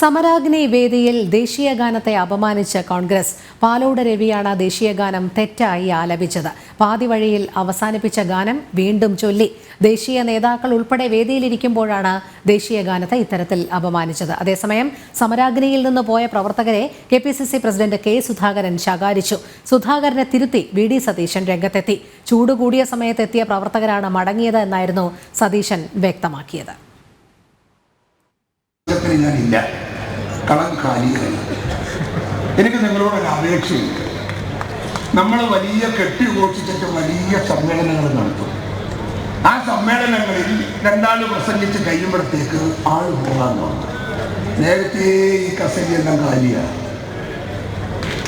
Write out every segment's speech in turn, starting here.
സമരാഗ്നി വേദിയിൽ ദേശീയഗാനത്തെ അപമാനിച്ച കോൺഗ്രസ്. പാലോട് രവിയാണ് ദേശീയഗാനം തെറ്റായി ആലപിച്ചത്. പാതിവഴിയിൽ അവസാനിപ്പിച്ച ഗാനം വീണ്ടും ചൊല്ലി. ദേശീയ നേതാക്കൾ ഉൾപ്പെടെ വേദിയിലിരിക്കുമ്പോഴാണ് ദേശീയഗാനത്തെ ഇത്തരത്തിൽ അപമാനിച്ചത്. അതേസമയം സമരാഗ്നിയിൽ നിന്ന് പോയ പ്രവർത്തകരെ K P C C president K Sudhakaran ശകാരിച്ചു. സുധാകരനെ തിരുത്തി വി ഡി സതീശൻ രംഗത്തെത്തി. ചൂടുകൂടിയ സമയത്തെത്തിയ പ്രവർത്തകരാണ് മടങ്ങിയത് എന്നായിരുന്നു സതീശൻ വ്യക്തമാക്കിയത്. കളം കാലിയായി എനിക്ക് നിങ്ങളോട് ഒരു അപേക്ഷയുണ്ട്. നമ്മൾ വലിയ കെട്ടി കെട്ടിഘോഷിച്ചിട്ട് വലിയ സമ്മേളനങ്ങൾ നടത്തും. ആ സമ്മേളനങ്ങളിൽ രണ്ടാൾ പ്രസംഗിച്ച് കഴിയുമ്പോഴത്തേക്ക് ആൾ പോകാൻ നേരത്തെ ഈ കസരി എല്ലാം കാലിയാണ്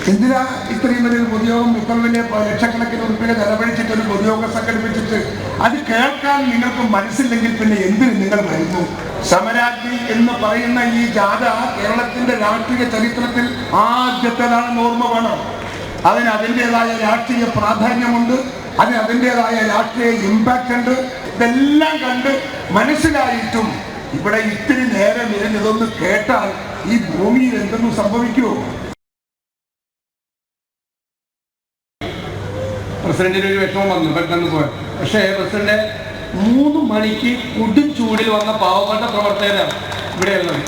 എന്തിനാ ഇത്രയും വലിയ പൊതുയോഗം ഇത്ര വലിയ ലക്ഷക്കണക്കിന് ഉറുപ്പിക ചെലവഴിച്ചിട്ട് ഒരു പൊതുയോഗം സംഘടിപ്പിച്ചിട്ട്? അത് കേൾക്കാൻ നിങ്ങൾക്ക് മനസ്സില്ലെങ്കിൽ പിന്നെ എന്തിന് നിങ്ങൾ വരുന്നു? സമരാഗ്നി എന്ന് പറയുന്ന ഈ ജാഥ കേരളത്തിന്റെ രാഷ്ട്രീയ ചരിത്രത്തിൽ ആദ്യത്തേതാണെന്ന് ഓർമ്മ വേണം. അതിന് അതിന്റെതായ രാഷ്ട്രീയ പ്രാധാന്യമുണ്ട്. അതിന് അതിന്റെതായ രാഷ്ട്രീയ ഇമ്പാക്റ്റ് ഉണ്ട്. ഇതെല്ലാം കണ്ട് മനസ്സിലായിട്ടും ഇവിടെ ഇത്തിരി നേരം ഇരുന്ന് ഇതൊന്ന് കേട്ടാൽ ഈ ഭൂമിയിൽ എന്തെങ്കിലും സംഭവിക്കുമോ പ്രസിഡന്റിന് ഒരു വിഷമം വന്നു പെട്ടെന്ന് പോയി. പക്ഷേ പ്രസിഡന്റ് മൂന്ന് മണിക്ക് കൊടും ചൂടിൽ വന്ന പാവപ്പെട്ട പ്രവർത്തകരാണ് ഇവിടെയുള്ളത്.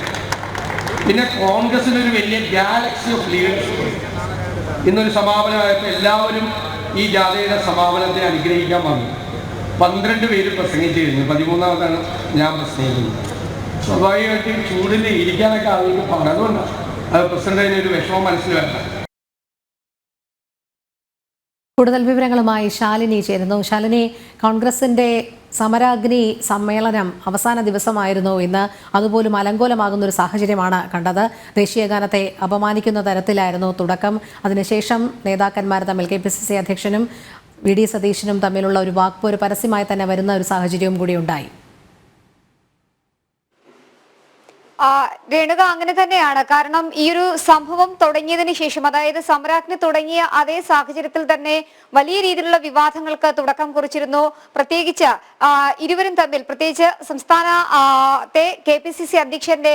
പിന്നെ കോൺഗ്രസിന് ഒരു വലിയ ഗാലക്സി ഓഫ് ലീഡേഴ്സ് ഇന്നൊരു സമാപനമായപ്പോൾ എല്ലാവരും ഈ ജാഥയുടെ സമാപനത്തെ അനുഗ്രഹിക്കാൻ വന്നു. പന്ത്രണ്ട് പേര് പ്രസംഗിച്ചു കഴിഞ്ഞു പതിമൂന്നാമതാണ് ഞാൻ പ്രസംഗിക്കുന്നത്. സ്വാഭാവികമായിട്ടും ചൂടിൽ ഇരിക്കാനൊക്കെ ആളുകൾക്ക് പറഞ്ഞതുകൊണ്ടാണ് അത് പ്രസിഡന്റിന് ഒരു വിഷമം മനസ്സിലാക്കാം കൂടുതൽ വിവരങ്ങളുമായി ശാലിനി ചേരുന്നു. ശാലിനി കോൺഗ്രസിന്റെ സമരാഗ്നി സമ്മേളനം അവസാന ദിവസമായിരുന്നു ഇന്ന്. അതുപോലും അലങ്കോലമാകുന്ന ഒരു സാഹചര്യമാണ് കണ്ടത്. ദേശീയഗാനത്തെ അപമാനിക്കുന്ന തരത്തിലായിരുന്നു തുടക്കം. അതിനുശേഷം നേതാക്കന്മാർ തമ്മിൽ കെ പി സി സി അധ്യക്ഷനും വി ഡി സതീശനും തമ്മിലുള്ള ഒരു വാക്പോര് പരസ്യമായി തന്നെ വരുന്ന ഒരു സാഹചര്യവും കൂടി ഉണ്ടായി ആ, രേണുക അങ്ങനെ തന്നെയാണ്. കാരണം ഈ ഒരു സംഭവം തുടങ്ങിയതിന് ശേഷം അതായത് സമരാഗ്നി തുടങ്ങിയ അതേ സാഹചര്യത്തിൽ തന്നെ വലിയ രീതിയിലുള്ള വിവാദങ്ങൾക്ക് തുടക്കം കുറിച്ചിരുന്നു. പ്രത്യേകിച്ച് ഇരുവരും തമ്മിൽ പ്രത്യേകിച്ച് സംസ്ഥാന ആ, കെ പി സി സി അധ്യക്ഷന്റെ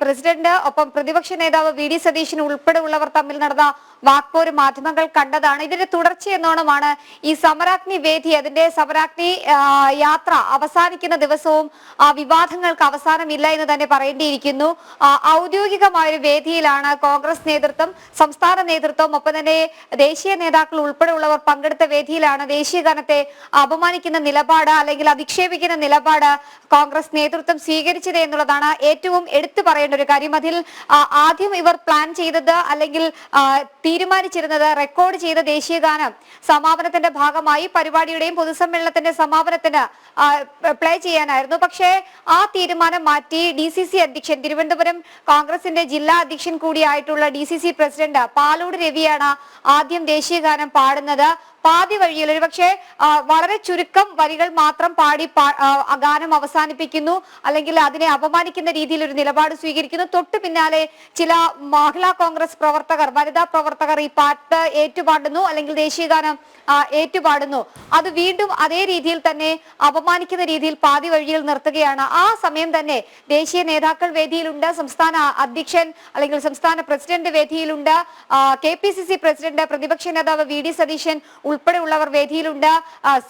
പ്രസിഡന്റ് ഒപ്പം പ്രതിപക്ഷ നേതാവ് വി ഡി സതീശൻ ഉൾപ്പെടെയുള്ളവർ തമ്മിൽ നടന്ന വാക്പോര് മാധ്യമങ്ങൾ കണ്ടതാണ്. ഇതിന്റെ തുടർച്ചയെന്നോണമാണ് ഈ സമരാഗ്നി വേദി അതിന്റെ സമരാഗ്നി യാത്ര അവസാനിക്കുന്ന ദിവസവും ആ വിവാദങ്ങൾക്ക് അവസാനമില്ല എന്ന് തന്നെ പറയേണ്ടിയിരിക്കുന്നു. ഔദ്യോഗികമായ ഒരു വേദിയിലാണ് കോൺഗ്രസ് നേതൃത്വം സംസ്ഥാന നേതൃത്വം ഒപ്പം തന്നെ ദേശീയ നേതാക്കൾ ഉൾപ്പെടെയുള്ളവർ പങ്കെടുത്ത വേദിയിലാണ് ദേശീയ ഗാനത്തെ അപമാനിക്കുന്ന നിലപാട് അല്ലെങ്കിൽ അധിക്ഷേപിക്കുന്ന നിലപാട് കോൺഗ്രസ് നേതൃത്വം സ്വീകരിച്ചത് എന്നുള്ളതാണ് ഏറ്റവും എടുത്തു പറയേണ്ട ഒരു കാര്യം. അതിൽ ആദ്യം ഇവർ പ്ലാൻ ചെയ്തത് അല്ലെങ്കിൽ തീരുമാനിച്ചിരുന്നത് റെക്കോർഡ് ചെയ്ത ദേശീയഗാനം സമാപനത്തിന്റെ ഭാഗമായി പരിപാടിയുടെയും പൊതുസമ്മേളനത്തിന്റെ സമാപനത്തിന് പ്ലേ ചെയ്യാനായിരുന്നു. പക്ഷേ ആ തീരുമാനം മാറ്റി ഡി അധ്യക്ഷൻ തിരുവനന്തപുരം കോൺഗ്രസിന്റെ ജില്ലാ അധ്യക്ഷൻ കൂടിയായിട്ടുള്ള ഡി പ്രസിഡന്റ് പാലോട് രവിയാണ് ആദ്യം ദേശീയഗാനം പാടുന്നത്. പാതി വഴിയിൽ. ഒരുപക്ഷെ വളരെ ചുരുക്കം വരികൾ മാത്രം പാടി ഗാനം അവസാനിപ്പിക്കുന്നു. അല്ലെങ്കിൽ അതിനെ അപമാനിക്കുന്ന രീതിയിൽ ഒരു നിലപാട് സ്വീകരിക്കുന്നു. തൊട്ടു പിന്നാലെ ചില മഹിളാ കോൺഗ്രസ് പ്രവർത്തകർ വനിതാ പ്രവർത്തകർ ഈ പാട്ട് ഏറ്റുപാടുന്നു. അല്ലെങ്കിൽ ദേശീയ ഗാനം ഏറ്റുപാടുന്നു. അത് വീണ്ടും അതേ രീതിയിൽ തന്നെ അപമാനിക്കുന്ന രീതിയിൽ പാതി വഴിയിൽ നിർത്തുകയാണ്. ആ സമയം തന്നെ ദേശീയ നേതാക്കൾ വേദിയിലുണ്ട്. സംസ്ഥാന അധ്യക്ഷൻ അല്ലെങ്കിൽ സംസ്ഥാന പ്രസിഡന്റ് വേദിയിലുണ്ട്. കെ പ്രസിഡന്റ് പ്രതിപക്ഷ നേതാവ് വി സതീശൻ ഉൾപ്പെടെയുള്ളവർ വേദിയിലുണ്ട്.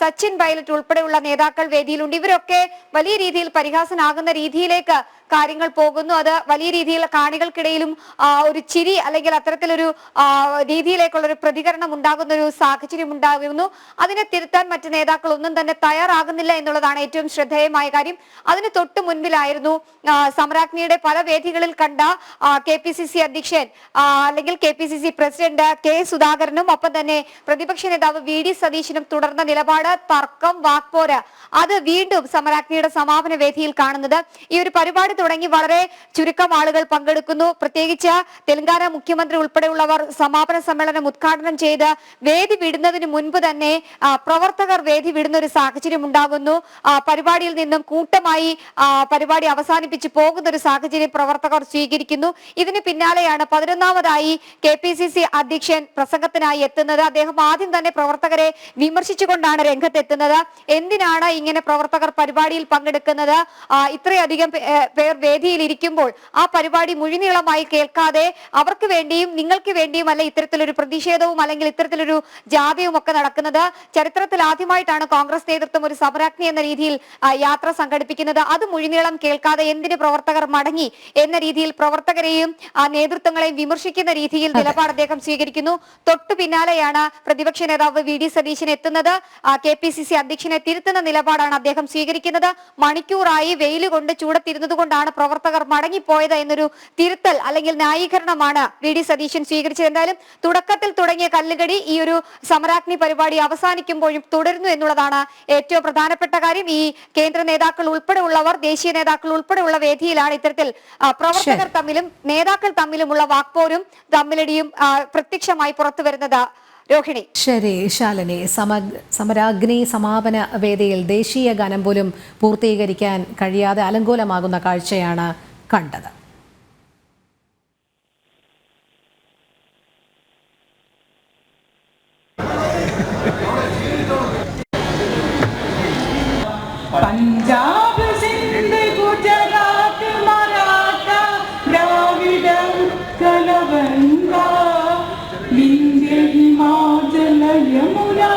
സച്ചിൻ പൈലറ്റ് ഉൾപ്പെടെയുള്ള നേതാക്കൾ വേദിയിലുണ്ട്. ഇവരൊക്കെ വലിയ രീതിയിൽ പരിഹാസനാകുന്ന രീതിയിലേക്ക് കാര്യങ്ങൾ പോകുന്നു. അത് വലിയ രീതിയിൽ കാണികൾക്കിടയിലും ഒരു ചിരി അല്ലെങ്കിൽ അത്തരത്തിലൊരു രീതിയിലേക്കുള്ള ഒരു പ്രതികരണം ഉണ്ടാകുന്ന ഒരു സാഹചര്യം ഉണ്ടാകുന്നു. അതിനെ തിരുത്താൻ മറ്റ് നേതാക്കൾ ഒന്നും തന്നെ തയ്യാറാകുന്നില്ല എന്നുള്ളതാണ് ഏറ്റവും ശ്രദ്ധേയമായ കാര്യം. അതിന് തൊട്ട് മുൻപിലായിരുന്നു സമരാജ്ഞിയുടെ പല വേദികളിൽ കണ്ട കെ പി സി സി അധ്യക്ഷൻ അല്ലെങ്കിൽ K P C C president K സുധാകരനും ഒപ്പം തന്നെ പ്രതിപക്ഷ നേതാവ് വി ഡി സതീശനും തുടർന്ന നിലപാട് തർക്കം വാക്പോര്. അത് വീണ്ടും സമരാജ്ഞിയുടെ സമാപന വേദിയിൽ കാണുന്നത്. ഈ ഒരു പരിപാടി തുടങ്ങി വളരെ ചുരുക്കം ആളുകൾ പങ്കെടുക്കുന്നു. പ്രത്യേകിച്ച് തെലങ്കാന മുഖ്യമന്ത്രി ഉൾപ്പെടെയുള്ളവർ സമാപന സമ്മേളനം ഉദ്ഘാടനം ചെയ്ത് വേദി വിടുന്നതിന് മുൻപ് തന്നെ പ്രവർത്തകർ വേദി വിടുന്ന ഒരു സാഹചര്യം ഉണ്ടാകുന്നു. പരിപാടിയിൽ നിന്നും കൂട്ടമായി പരിപാടി അവസാനിപ്പിച്ച് പോകുന്ന ഒരു സാഹചര്യം പ്രവർത്തകർ സ്വീകരിക്കുന്നു. ഇതിന് പിന്നാലെയാണ് പതിനൊന്നാമതായി കെ അധ്യക്ഷൻ പ്രസംഗത്തിനായി എത്തുന്നത്. അദ്ദേഹം ആദ്യം തന്നെ പ്രവർത്തകരെ വിമർശിച്ചുകൊണ്ടാണ് രംഗത്തെത്തുന്നത്. എന്തിനാണ് ഇങ്ങനെ പ്രവർത്തകർ പരിപാടിയിൽ പങ്കെടുക്കുന്നത്? ഇത്രയധികം പേർ വേദിയിൽ ഇരിക്കുമ്പോൾ ആ പരിപാടി മുഴുനീളമായി കേൾക്കാതെ അവർക്ക് വേണ്ടിയും നിങ്ങൾക്ക് വേണ്ടിയും അല്ല ഇത്തരത്തിലൊരു പ്രതിഷേധവും അല്ലെങ്കിൽ ഇത്തരത്തിലൊരു ജാഥയും ഒക്കെ നടക്കുന്നത്. ചരിത്രത്തിൽ ആദ്യമായിട്ടാണ് കോൺഗ്രസ് നേതൃത്വം ഒരു സമരാജ്ഞി എന്ന രീതിയിൽ യാത്ര സംഘടിപ്പിക്കുന്നത്. അത് മുഴുനീളം കേൾക്കാതെ എന്തിന് പ്രവർത്തകർ മടങ്ങി എന്ന രീതിയിൽ പ്രവർത്തകരെയും ആ നേതൃത്വങ്ങളെയും വിമർശിക്കുന്ന രീതിയിൽ നിലപാട് അദ്ദേഹം സ്വീകരിക്കുന്നു. തൊട്ടു പിന്നാലെയാണ് പ്രതിപക്ഷ നേതാവ് വി ഡി സതീശൻ എത്തുന്നത്. കെ പി സി സി അധ്യക്ഷനെ തിരുത്തുന്ന നിലപാടാണ് അദ്ദേഹം സ്വീകരിക്കുന്നത്. മണിക്കൂറായി വെയിൽ കൊണ്ട് ചൂടത്തിരുന്നത് കൊണ്ടാണ് പ്രവർത്തകർ മടങ്ങിപ്പോയത് എന്നൊരു തിരുത്തൽ അല്ലെങ്കിൽ ന്യായീകരണമാണ് വി ഡി സതീശൻ സ്വീകരിച്ചത്. എന്തായാലും തുടക്കത്തിൽ തുടങ്ങിയ കല്ലുകടി ഈ ഒരു സമരാഗ്നി പരിപാടി അവസാനിക്കുമ്പോഴും തുടരുന്നു എന്നുള്ളതാണ് ഏറ്റവും പ്രധാനപ്പെട്ട കാര്യം. ഈ കേന്ദ്ര നേതാക്കൾ ഉൾപ്പെടെയുള്ളവർ ദേശീയ നേതാക്കൾ ഉൾപ്പെടെയുള്ള വേദിയിലാണ് ഇത്തരത്തിൽ പ്രവർത്തകർ തമ്മിലും നേതാക്കൾ തമ്മിലുമുള്ള വാക്പോരും തമ്മിലടിയും പ്രത്യക്ഷമായി പുറത്തു വരുന്നത് രോഹിണി. ശരി ശാലിനി സമ- സമരാഗ്നി സമാപന വേദിയിൽ ദേശീയ ഗാനം പോലും പൂർത്തീകരിക്കാൻ കഴിയാതെ അലങ്കോലമാകുന്ന കാഴ്ചയാണ് കണ്ടത്. യമുനാ